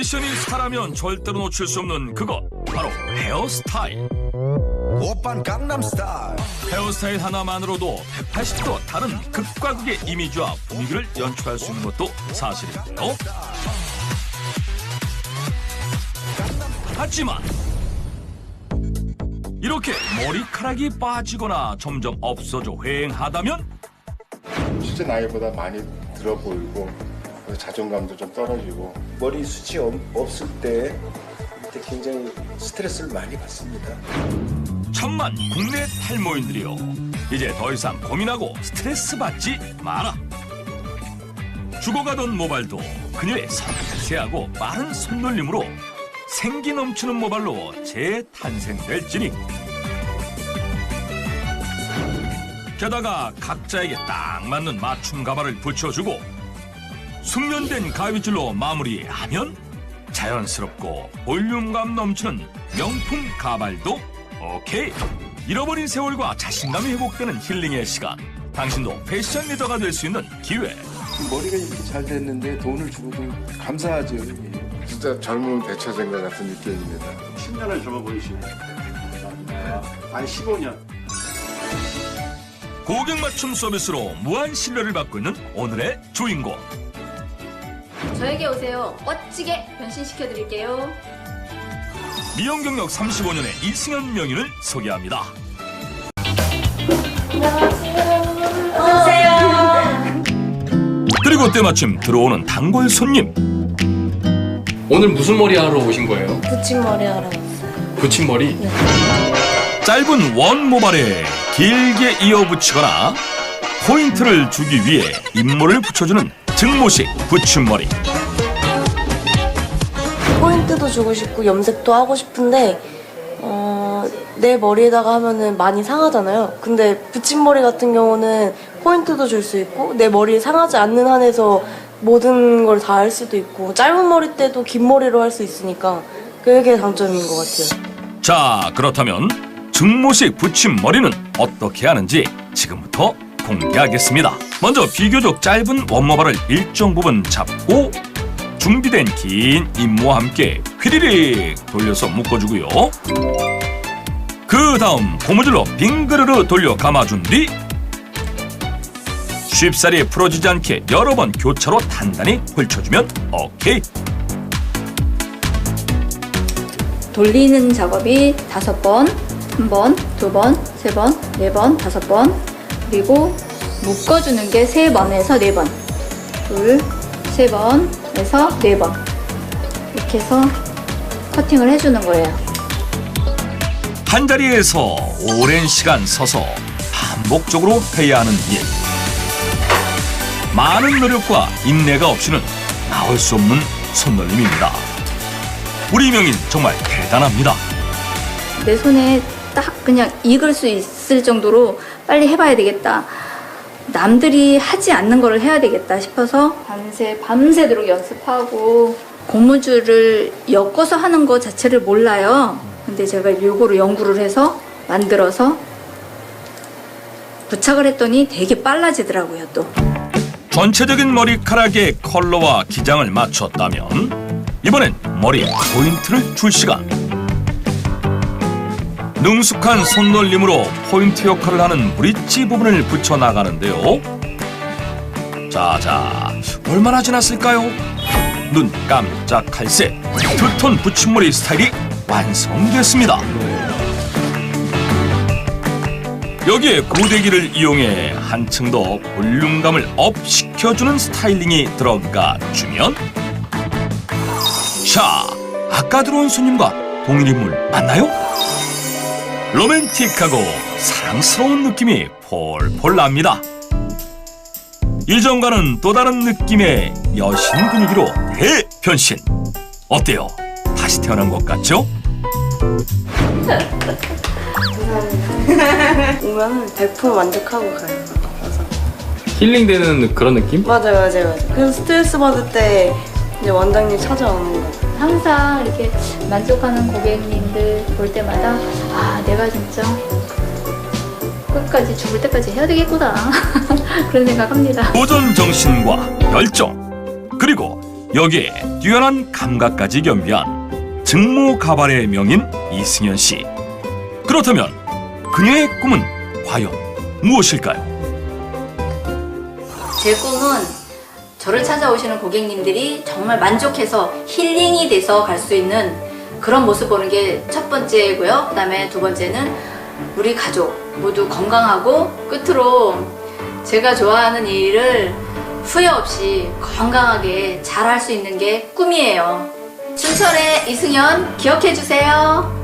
패셔니스타라면 절대로 놓칠 수 없는 그것 바로 헤어스타일. 오빤 강남스타일. 헤어스타일 하나만으로도 180도 다른 극과 극의 이미지와 분위기를 연출할 수 있는 것도 사실인데요. 하지만 이렇게 머리카락이 빠지거나 점점 없어져 휑하다면 실제 나이보다 많이 들어 보이고 그래서 자존감도 좀 떨어지고 머리 숱이 없- 없을 때 이때 굉장히 스트레스를 많이 받습니다. 천만 국내 탈모인들이요. 이제 더 이상 고민하고 스트레스 받지 마라. 죽어가던 모발도 그녀의 섬세하고 빠른 손놀림으로 생기 넘치는 모발로 재탄생될지니. 게다가 각자에게 딱 맞는 맞춤 가발을 붙여주고 숙련된 가위질로 마무리하면 자연스럽고 볼륨감 넘치는 명품 가발도 오케이 잃어버린 세월과 자신감이 회복되는 힐링의 시간 당신도 패션 리더가 될 수 있는 기회 머리가 이렇게 잘 됐는데 돈을 주고도 감사하죠. 예. 진짜 되찾은 것 같은 느낌입니다. 10년을 젊어 보이시네. 아니 15년. 고객 맞춤 서비스로 무한 신뢰를 받고 있는 오늘의 주인공 저에게 오세요. 멋지게 변신시켜 드릴게요. 미용 경력 35년의 이승현 명인을 소개합니다 그리고 때마침 들어오는 단골 손님 오늘 무슨 머리 하러 오신 거예요? 붙임머리 하러 왔어요. 붙임머리? 짧은 원 모발에 길게 이어붙이거나 포인트를 주기 위해 인물을 붙여주는 증모식 붙임머리 포인트도 주고 싶고 염색도 하고 싶은데 어, 내 머리에다가 하면은 많이 상하잖아요. 근데 붙임머리 같은 경우는 포인트도 줄 수 있고 내 머리에 상하지 않는 한에서 모든 걸 다 할 수도 있고 짧은 머리 때도 긴 머리로 할 수 있으니까 그게 장점인 것 같아요. 자 그렇다면 증모식 붙임머리는 어떻게 하는지 지금부터 공개하겠습니다 먼저 비교적 짧은 원모발을 일정 부분 잡고 준비된 긴 임무와 함께 휘리릭 돌려서 묶어주고요 그 다음 고무줄로 빙그르르 돌려 감아준 뒤 쉽사리 풀어지지 않게 여러 번 교차로 단단히 걸쳐주면 오케이 돌리는 작업이 다섯 번, 한 번, 두 번, 세 번, 네 번, 다섯 번. 그리고 묶어주는 게세 번에서 네 번. 둘, 세 번에서 네 번. 이렇게 해서 커팅을 해주는 거예요. 한 자리에서 오랜 시간 서서 반복적으로 해야 하는 일. 많은 노력과 인내가 없이는 나올 수 없는 손놀림입니다. 우리 명인 정말 대단합니다. 내 손에 딱 그냥 익을 수 있을 정도로 빨리 해봐야 되겠다. 남들이 하지 않는 거를 해야 되겠다 싶어서 밤새 밤새도록 연습하고 고무줄을 엮어서 하는 거 자체를 몰라요. 근데 제가 요거를 연구를 해서 만들어서 부착을 했더니 되게 빨라지더라고요, 또. 전체적인 머리카락의 컬러와 기장을 맞췄다면 이번엔 머리에 포인트를 줄 시간. 능숙한 손놀림으로 포인트 역할을 하는 브릿지 부분을 붙여 나가는데요. 자자, 얼마나 지났을까요? 눈 깜짝할 새 두톤 붙임머리 스타일이 완성됐습니다. 여기에 고데기를 이용해 한층 더 볼륨감을 업 시켜주는 스타일링이 들어가 주면 자 아까 들어온 손님과 동일 인물 맞나요? 로맨틱하고 사랑스러운 느낌이 폴폴 납니다. 이전과는 또 다른 느낌의 여신 분위기로 대변신 어때요? 다시 태어난 것 같죠? 오면은 100% 만족하고 가요. 그래서 힐링되는 그런 느낌? 맞아요, 맞아요, 맞아요. 그래서 스트레스 받을 때 이제 원장님 찾아오는 거. 항상 이렇게 만족하는 고객님 들 볼 때마다 아 내가 진짜 끝까지 죽을 때까지 해야 되겠구나 그런 생각합니다. 도전 정신과 열정 그리고 여기에 뛰어난 감각까지 겸비한 증모 가발의 명인 이승현 씨. 그렇다면 그녀의 꿈은 과연 무엇일까요? 제 꿈은 저를 찾아오시는 고객님들이 정말 만족해서 힐링이 돼서 갈 수 있는 그런 모습 보는 게 첫 번째고요. 그 다음에 두 번째는 우리 가족 모두 건강하고 끝으로 제가 좋아하는 일을 후회 없이 건강하게 잘 할 수 있는 게 꿈이에요. 춘천의 이승현 기억해 주세요.